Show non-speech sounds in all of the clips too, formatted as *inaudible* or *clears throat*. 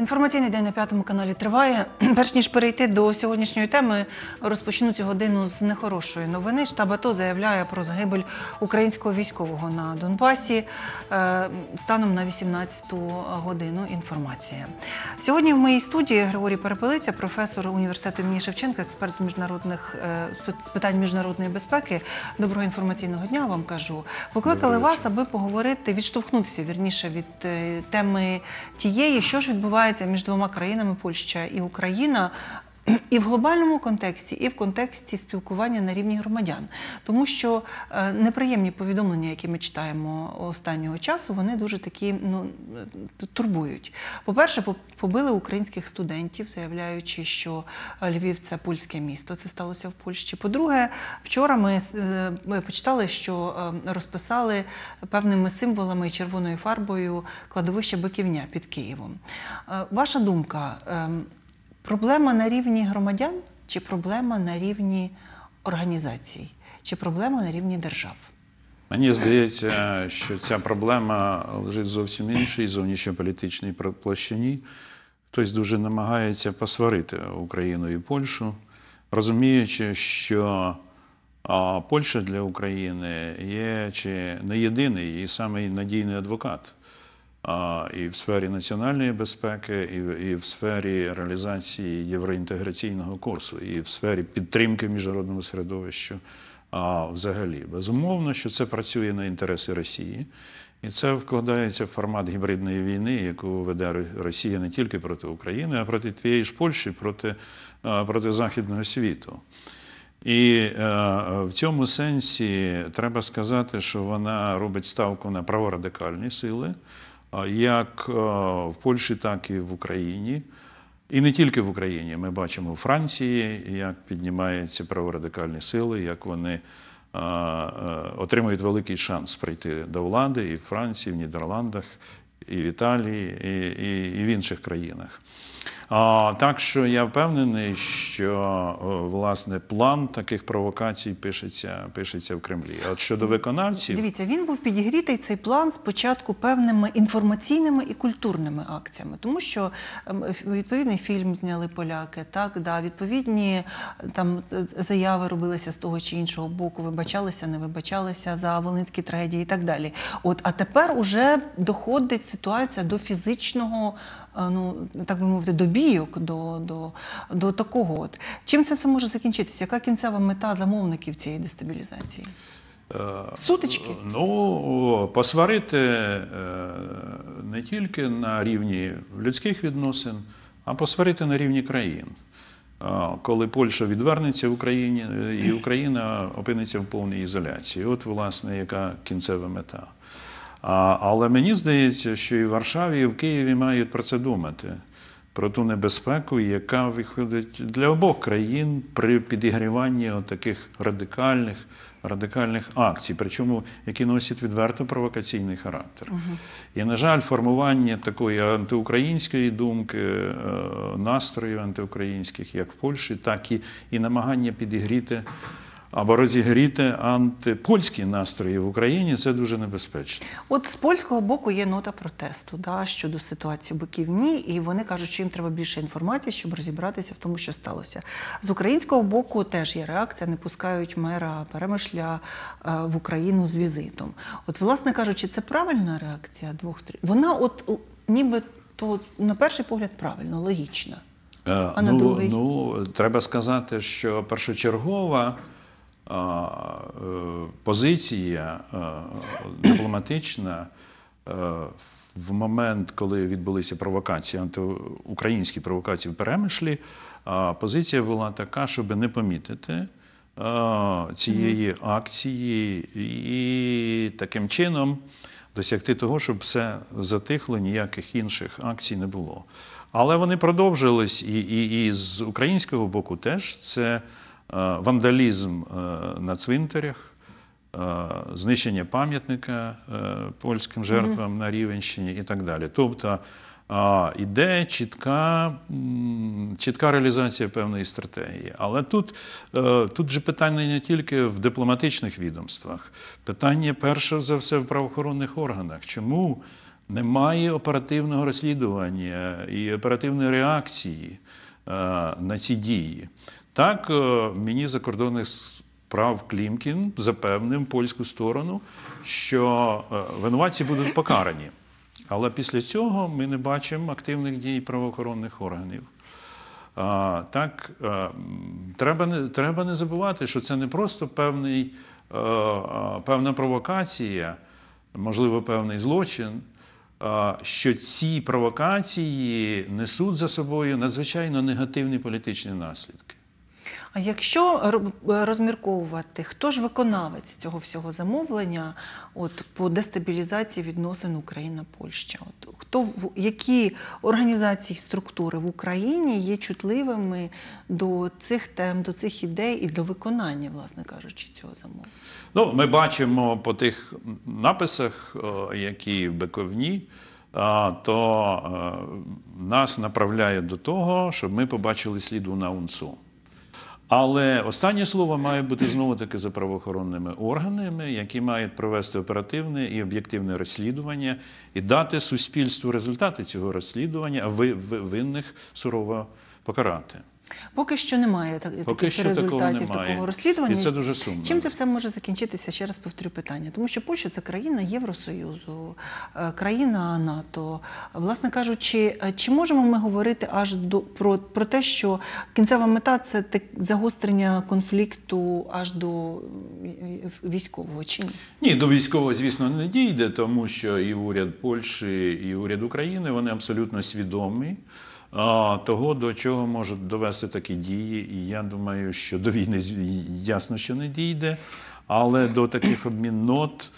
Інформаційний день на п'ятому каналі триває. *clears throat* Перш ніж перейти до сьогоднішньої теми, розпочну цю годину з нехорошої новини. Штаб АТО заявляє про загибель українського військового на Донбасі е, станом на 18-ту годину. Інформація сьогодні в моїй студії Григорій Перепелиця, професор університету імені Шевченка, експерт з міжнародних е, з питань міжнародної безпеки. Доброго інформаційного дня вам кажу. Покликали вас, аби поговорити, відштовхнутися вірніше від е, теми тієї, що ж відбувається між двома країнами Польща і Україна. І в глобальному контексті, і в контексті спілкування на рівні громадян, тому що е, неприємні повідомлення, які ми читаємо останнього часу, вони дуже такі ну е, турбують. По-перше, побили українських студентів, заявляючи, що Львів це польське місто. Це сталося в Польщі. По-друге, вчора ми е, ми почитали, що е, розписали певними символами і червоною фарбою кладовище Биківня під Києвом. Е, Ваша думка? Ем, Проблема на рівні громадян чи проблема на рівні організацій, чи проблема на рівні держав? Мені здається, що ця проблема лежить зовсім іншій зовнішньополітичній площині. Хтось дуже намагається посварити Україну і Польщу, розуміючи, що Польща для України є чи не єдиний і самий надійний адвокат. І в сфері національної безпеки, і в, сфері реалізації євроінтеграційного курсу, і в сфері підтримки міжнародному середовищу. А взагалі, безумовно, що це працює на інтереси Росії, і це вкладається в формат гібридної війни, яку веде Росія не тільки проти України, а проти тієї ж Польщі, проти, проти Західного світу. І е, в цьому сенсі треба сказати, що вона робить ставку на праворадикальні сили, як е, в Польщі, так і в Україні. І не тільки в Україні. Ми бачимо у Франції, як піднімаються праворадикальні сили, як вони е, е, отримують великий шанс прийти до влади і в Франції, і в Нідерландах, і в Італії, і, і, і в інших країнах. Так що я впевнений, що власне план таких провокацій пишеться, пишеться в Кремлі. От щодо виконавців, Дивіться, він був підігрітий цей план спочатку певними інформаційними і культурними акціями, тому що ем, відповідний фільм зняли поляки, так да відповідні там заяви робилися з того чи іншого боку, вибачалися, не вибачалися за волинські трагедії і так далі. От а тепер уже доходить ситуація до фізичного, ну так би мовити, до бійок, до, до, до такого. От чим це все може закінчитися? Яка кінцева мета замовників цієї дестабілізації? Сутички? Ну, посварити е, не тільки на рівні людських відносин, а посварити на рівні країн. Коли Польща відвернеться в Україні, е, і Україна опиниться в повній ізоляції. От, власне, яка кінцева мета. Але мені здається, що і в Варшаві, і в Києві мають про це думати. Про ту небезпеку, яка виходить для обох країн при підігріванні таких радикальних, радикальних акцій, причому які носять відверто провокаційний характер. І, на жаль, формування такої антиукраїнської думки, е, настроїв антиукраїнських, як в Польщі, так і, і намагання підігріти або розігріти антипольські настрої в Україні це дуже небезпечно. От з польського боку є нота протесту да, щодо ситуації в Биківні, і вони кажуть, що їм треба більше інформації, щоб розібратися в тому, що сталося. З українського боку теж є реакція, не пускають мера Перемишля е, в Україну з візитом. От, власне кажучи, це правильна реакція двох сторін. Вона, от ніби то на перший погляд, правильно, логічна. Е, А на ну, другий? ну, треба сказати, що першочергова позиція е, дипломатична е, в момент, коли відбулися провокації, антиукраїнські провокації в Перемишлі, позиція була така, щоб не помітити. е, Цієї акції і таким чином досягти того, щоб все затихло, ніяких інших акцій не було. Але вони продовжились, і, і, і з українського боку теж це е, вандалізм е, на цвинтарях, е, знищення пам'ятника е, польським жертвам на Рівенщині і так далі. Тобто іде чітка, чітка реалізація певної стратегії. Але тут, е, тут же питання не тільки в дипломатичних відомствах, питання перше за все в правоохоронних органах. Чому немає оперативного розслідування і оперативної реакції е, на ці дії. Так, е, міністр закордонних справ Клімкін запевнив польську сторону, що е, винуватці будуть покарані. Але після цього ми не бачимо активних дій правоохоронних органів. Так, е, треба не, треба не забувати, що це не просто певний, певна провокація, можливо, певний злочин, що ці провокації несуть за собою надзвичайно негативні політичні наслідки. А якщо розмірковувати, хто ж виконавець цього всього замовлення от, по дестабілізації відносин Україна-Польща? От, хто, які організації, структури в Україні є чутливими до цих тем, до цих ідей і до виконання, власне кажучи, цього замовлення? Ну, ми бачимо по тих написах, які в Биковні, то е, нас направляють до того, щоб ми побачили сліду на УНЦУ. Але останнє слово має бути знову таки за правоохоронними органами, які мають провести оперативне і об'єктивне розслідування і дати суспільству результати цього розслідування, а ви- ви- винних сурово покарати. Поки що немає так, Поки таких що результатів немає. такого розслідування. І це дуже сумно. Чим це все може закінчитися? Ще раз повторю питання. Тому що Польща це країна Євросоюзу, е, країна НАТО. Власне кажучи, е, чи можемо ми говорити аж до про, про те, що кінцева мета це так, загострення конфлікту аж до військового чи ні? Ні, до військового, звісно, не дійде, тому що і уряд Польщі, і уряд України вони абсолютно свідомі того, до чого можуть довести такі дії. І я думаю, що до війни ясно, що не дійде, але до таких обміннот.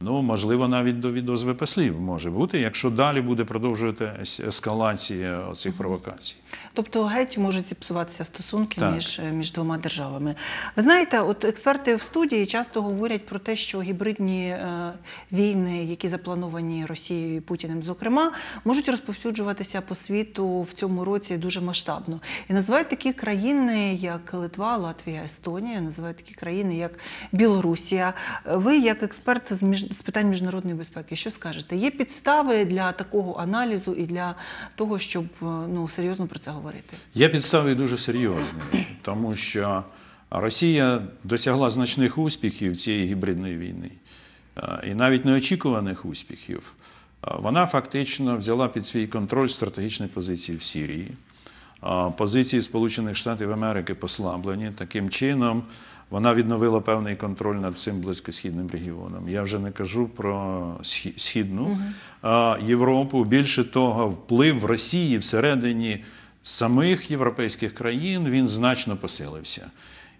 Ну, можливо, навіть до відозвипаслів може бути, якщо далі буде продовжуватися ескалація цих провокацій. Тобто геть можуть зіпсуватися стосунки Так. між, між двома державами. Ви знаєте, от експерти в студії часто говорять про те, що гібридні е, війни, які заплановані Росією і Путіним, зокрема, можуть розповсюджуватися по світу в цьому році дуже масштабно. І називають такі країни, як Литва, Латвія, Естонія, називають такі країни, як Білорусія. Ви, як експерт з, між... з питань міжнародної безпеки, що скажете? Є підстави для такого аналізу і для того, щоб е, ну, серйозно про це говорити? Є підстави дуже серйозні, тому що Росія досягла значних успіхів цієї гібридної війни, Е, і навіть неочікуваних успіхів. Е, Вона фактично взяла під свій контроль стратегічні позиції в Сірії. Е, Позиції Сполучених Штатів Америки послаблені. Таким чином, вона відновила певний контроль над цим близькосхідним регіоном. Я вже не кажу про східну Європу. Більше того, вплив Росії всередині самих європейських країн він значно посилився.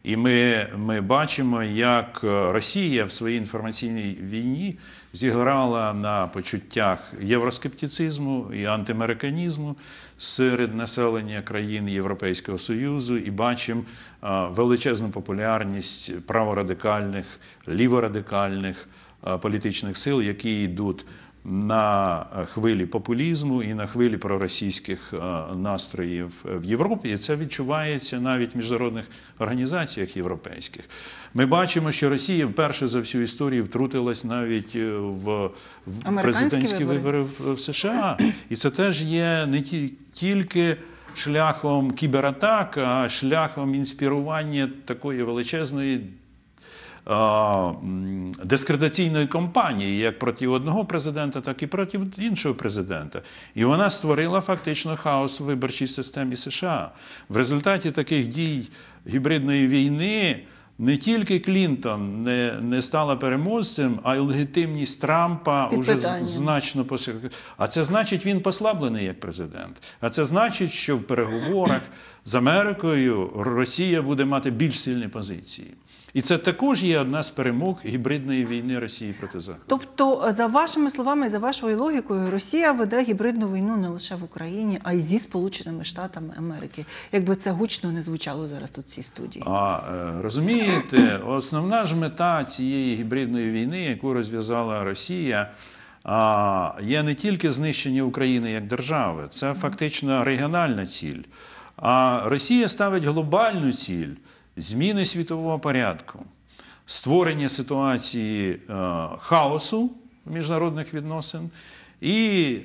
І ми, ми бачимо, як Росія в своїй інформаційній війні зіграла на почуттях євроскептицизму і антиамериканізму серед населення країн Європейського Союзу, і бачимо величезну популярність праворадикальних, ліворадикальних політичних сил, які йдуть на хвилі популізму і на хвилі проросійських е, настроїв в Європі. І це відчувається навіть в міжнародних організаціях європейських. Ми бачимо, що Росія вперше за всю історію втрутилась навіть е, в, президентські вибори. вибори в США. І це теж є не тільки шляхом кібератак, а шляхом інспірування такої величезної а, м, дискредитаційної кампанії як проти одного президента, так і проти іншого президента. І вона створила фактично хаос у виборчій системі США. В результаті таких дій гібридної війни. Не тільки Клінтон не, не стала переможцем, а й легітимність Трампа вже значно посилена. А це значить, він послаблений як президент. А це значить, що в переговорах з Америкою Росія буде мати більш сильні позиції. І це також є одна з перемог гібридної війни Росії проти Заходу. Тобто, за вашими словами, за вашою логікою, Росія веде гібридну війну не лише в Україні, а й зі Сполученими Штатами Америки. Якби це гучно не звучало зараз тут в цій студії. А е, розумієте, основна ж мета цієї гібридної війни, яку розв'язала Росія, є не тільки знищення України як держави, це фактично регіональна ціль. А Росія ставить глобальну ціль зміни світового порядку, створення ситуації е, хаосу міжнародних відносин. І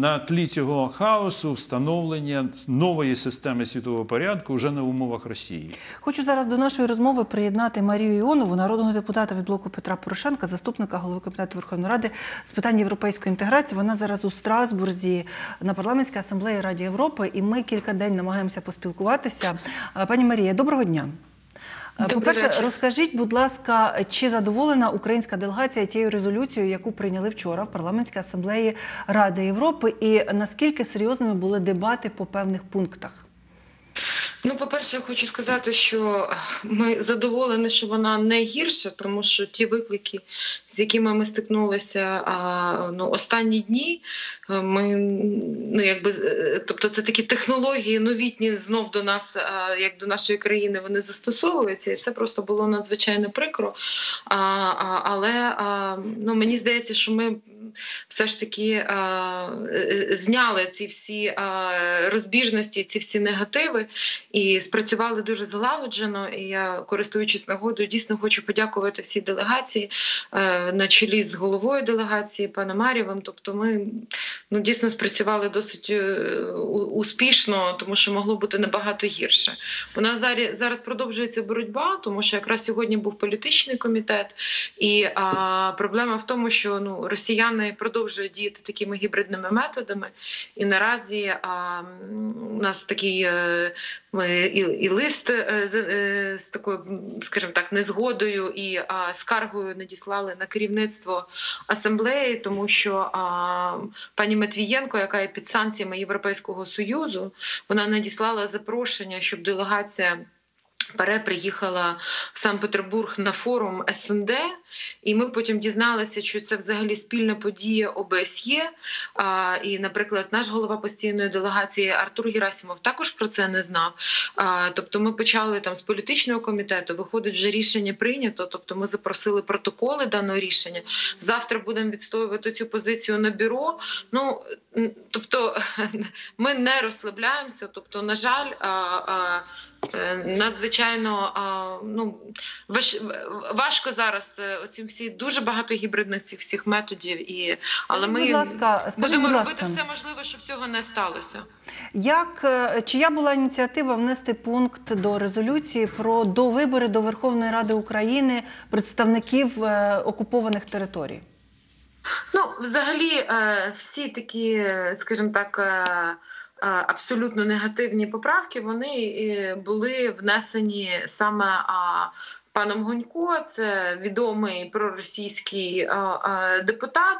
на тлі цього хаосу встановлення нової системи світового порядку вже на умовах Росії. Хочу зараз до нашої розмови приєднати Марію Іонову, народного депутата від блоку Петра Порошенка, заступника голови Кабінету Верховної Ради з питань європейської інтеграції. Вона зараз у Страсбурзі на парламентській асамблеї Раді Європи, і ми кілька день намагаємося поспілкуватися. Е, Пані Марія, доброго дня. Е, Добрий По-перше, розкажіть, будь ласка, чи задоволена українська делегація тією резолюцією, яку прийняли вчора в парламентській асамблеї Ради Європи, і наскільки серйозними були дебати по певних пунктах? Ну, по-перше, я хочу сказати, що ми задоволені, що вона не гірша, тому що ті виклики, з якими ми стикнулися ну, останні дні, ми ну якби е, тобто це такі технології новітні знов до нас, як до нашої країни, вони застосовуються, і це просто було надзвичайно прикро. Але ну, мені здається, що ми все ж таки е, зняли ці всі розбіжності, ці всі негативи і спрацювали дуже залагоджено. І я, користуючись нагодою, дійсно хочу подякувати всій делегації е, на чолі з головою делегації паном Марєвим. Тобто, ми ну дійсно спрацювали досить е, успішно, тому що могло бути набагато гірше. У нас зараз продовжується боротьба, тому що якраз сьогодні був політичний комітет, і а, проблема в тому, що ну росіяни продовжують діяти такими гібридними методами, і наразі а, у нас такий. е, ми і, і лист е, з, з такою, скажімо так, незгодою і а, скаргою надіслали на керівництво асамблеї, тому що а, пані Матвієнко, яка є під санкціями Європейського союзу, вона надіслала запрошення, щоб делегація. Пере приїхала в Санкт-Петербург на форум СНД, і ми потім дізналися, що це взагалі спільна подія ОБСЄ. А, і, наприклад, наш голова постійної делегації Артур Герасимов також про це не знав. А, тобто, ми почали там з політичного комітету. Виходить, вже рішення прийнято. Тобто, ми запросили протоколи даного рішення. Завтра будемо відстоювати цю позицію на бюро. Ну тобто, *laughs* ми не розслабляємося. Тобто, на жаль, а, а, надзвичайно ну важ, важко зараз е, оці всі дуже багато гібридних цих всіх методів, і але Скажіть, ми будь ласка, будемо будь робити все можливе, щоб цього не сталося. Як е, чия була ініціатива внести пункт до резолюції про довибори до Верховної Ради України представників е, окупованих територій? Ну, взагалі, е, всі такі, е, скажімо так. Абсолютно негативні поправки вони е, були внесені саме паном Гунько, це відомий проросійський депутат.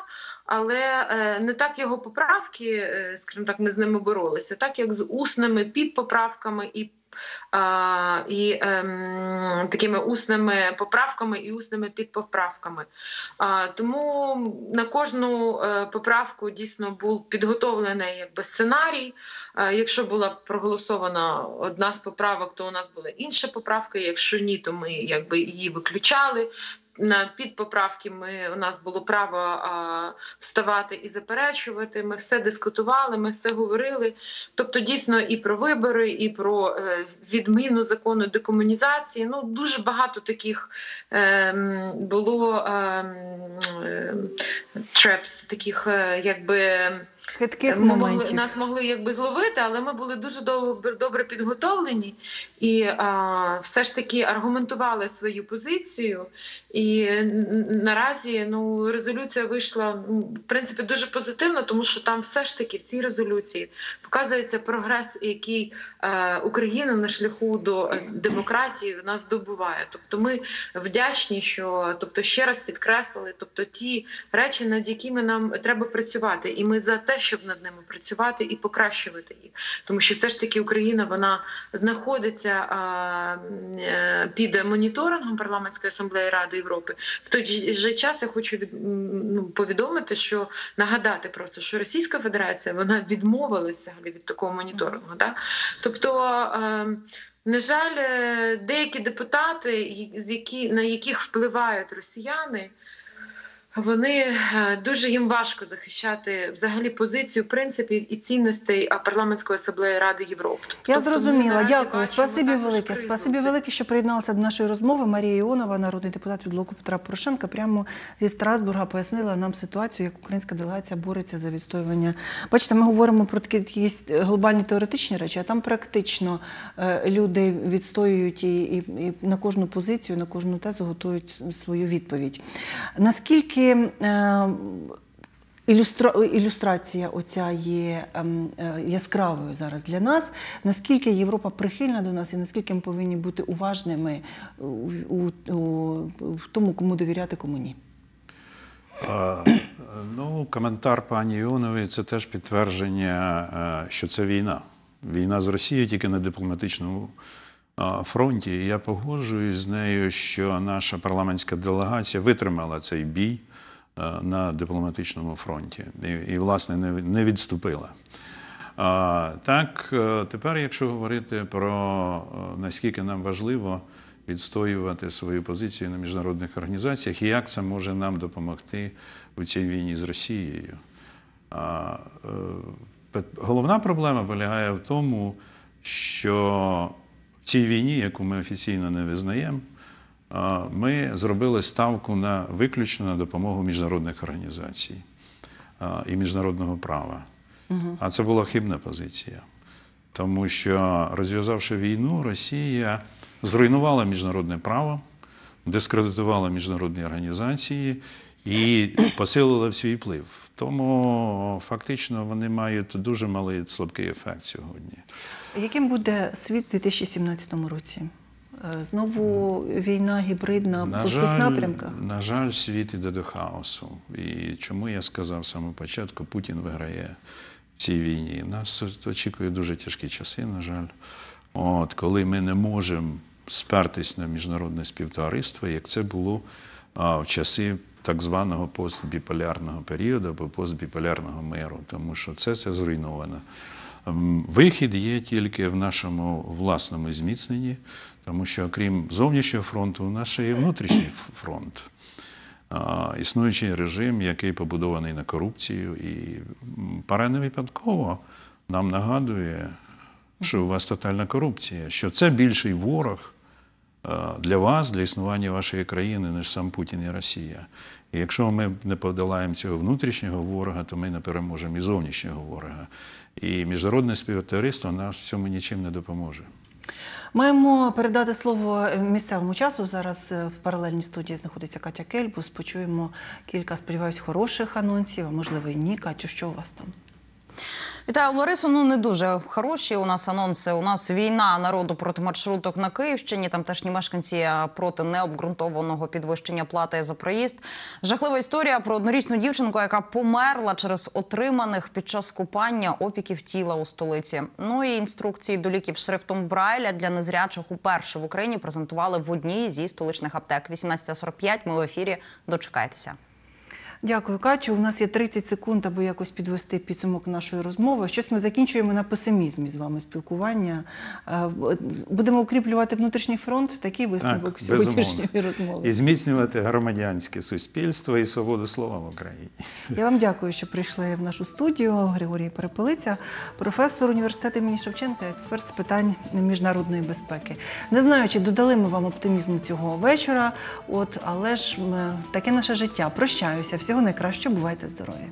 Але е, не так його поправки, е, скажімо так, ми з ними боролися, так як з усними підпоправками і. І ем, такими усними поправками і усними підпоправками. А, тому на кожну е, поправку дійсно був підготовлений якби сценарій. А, якщо була проголосована одна з поправок, то у нас була інша поправка. Якщо ні, то ми якби її виключали. На підпоправки ми у нас було право а, вставати і заперечувати. Ми все дискутували, ми все говорили. Тобто, дійсно, і про вибори, і про е, відміну закону декомунізації. Ну дуже багато таких е, було е, трепс, таких, е, якби. Хитких Ми могли, нас могли якби зловити, але ми були дуже добре, добре підготовлені і а, все ж таки аргументували свою позицію. І н- наразі ну, резолюція вийшла ну, в принципі дуже позитивно, тому що там все ж таки в цій резолюції показується прогрес, який е, Україна на шляху до е, демократії в нас здобуває. Тобто ми вдячні, що тобто ще раз підкреслили, тобто ті речі, над якими нам треба працювати, і ми за те, щоб над ними працювати і покращувати їх, тому що все ж таки Україна вона знаходиться а, е, під моніторингом парламентської асамблеї Ради Європи. В той же- час я хочу від, ну, повідомити, що нагадати просто, що Російська Федерація вона відмовилася від такого моніторингу. Да? Тобто. е, на жаль, е, деякі депутати, які, на яких впливають росіяни, Вони е, дуже їм важко захищати взагалі позицію принципів і цінностей парламентської асамблеї Ради Європи. Тобто Я зрозуміла. Дякую. Спасибі велике. Спасибі велике, що приєдналася до нашої розмови. Марія Іонова, народний депутат від блоку Петра Порошенка, прямо зі Страсбурга пояснила нам ситуацію, як українська делегація бореться за відстоювання. Бачите, ми говоримо про такі глобальні теоретичні речі, а там практично е, люди відстоюють і, і, і на кожну позицію, на кожну тезу готують свою відповідь. Наскільки е, Ілюстра... Ілюстрація оця є ем, е, яскравою зараз для нас. Наскільки Європа прихильна до нас і наскільки ми повинні бути уважними у, у, у, тому, кому довіряти, кому ні. Ну, коментар пані Іонової це теж підтвердження, е, що це війна. Війна з Росією тільки на дипломатичному фронті. І я погоджуюсь з нею, що наша парламентська делегація витримала цей бій на дипломатичному фронті і, і власне, не, відступила. Так, е, тепер, якщо говорити про е, наскільки нам важливо відстоювати свою позицію на міжнародних організаціях і як це може нам допомогти у цій війні з Росією. Е, Головна проблема полягає в тому, що в цій війні, яку ми офіційно не визнаємо, ми зробили ставку на виключно на допомогу міжнародних організацій і міжнародного права. А це була хибна позиція. Тому що, розв'язавши війну, Росія зруйнувала міжнародне право, дискредитувала міжнародні організації і посилила свій вплив. Тому фактично вони мають дуже малий слабкий ефект сьогодні. Яким буде світ у 2017 році? Е, Знову війна гібридна по всіх напрямках? на жаль, світ іде до хаосу. І чому я сказав самого початку, Путін виграє в цій війні. Нас очікують дуже тяжкі часи, на жаль. От, коли ми не можемо спертись на міжнародне співтовариство, як це було а, в часи так званого постбіполярного періоду або постбіполярного миру, тому що це все зруйновано. М, Вихід є тільки в нашому власному зміцненні, тому що окрім зовнішнього фронту, у нас ще є внутрішній фронт. Існуючий режим, який побудований на корупцію, і пара не випадково нам нагадує, що у вас тотальна корупція, що це більший ворог е, для вас, для існування вашої країни, ніж сам Путін і Росія. І якщо ми не подолаємо цього внутрішнього ворога, то ми не переможемо і зовнішнього ворога. І міжнародне співтовариство нам в цьому нічим не допоможе. Маємо передати слово місцевому часу. Зараз е, в паралельній студії знаходиться Катя Кельбус. Почуємо кілька, сподіваюсь, хороших анонсів, а можливо і ні. Катю, що у вас там? Вітаю, Ларисо. Ну не дуже хороші. У нас анонси. У нас війна народу проти маршруток на Київщині. Там теж мешканці е, проти необґрунтованого підвищення плати за проїзд. Жахлива історія про однорічну дівчинку, яка померла через отриманих під час купання опіків тіла у столиці. Ну і інструкції до ліків шрифтом Брайля для незрячих уперше в Україні презентували в одній зі столичних аптек. 18.45 Ми в ефірі. Дочекайтеся. Дякую, Катю. У нас є 30 секунд, аби якось підвести підсумок нашої розмови. Щось ми закінчуємо на песимізмі з вами спілкування. Е, Будемо укріплювати внутрішній фронт. Такий висновок Так, сьогоднішньої розмови. І зміцнювати громадянське суспільство і свободу слова в Україні. Я вам дякую, що прийшли в нашу студію. Григорій Перепелиця, професор університету імені Шевченка, експерт з питань міжнародної безпеки. Не знаю, чи додали ми вам оптимізму цього вечора, от але ж таке наше життя. Прощаюся. Всього найкращого, бувайте здорові!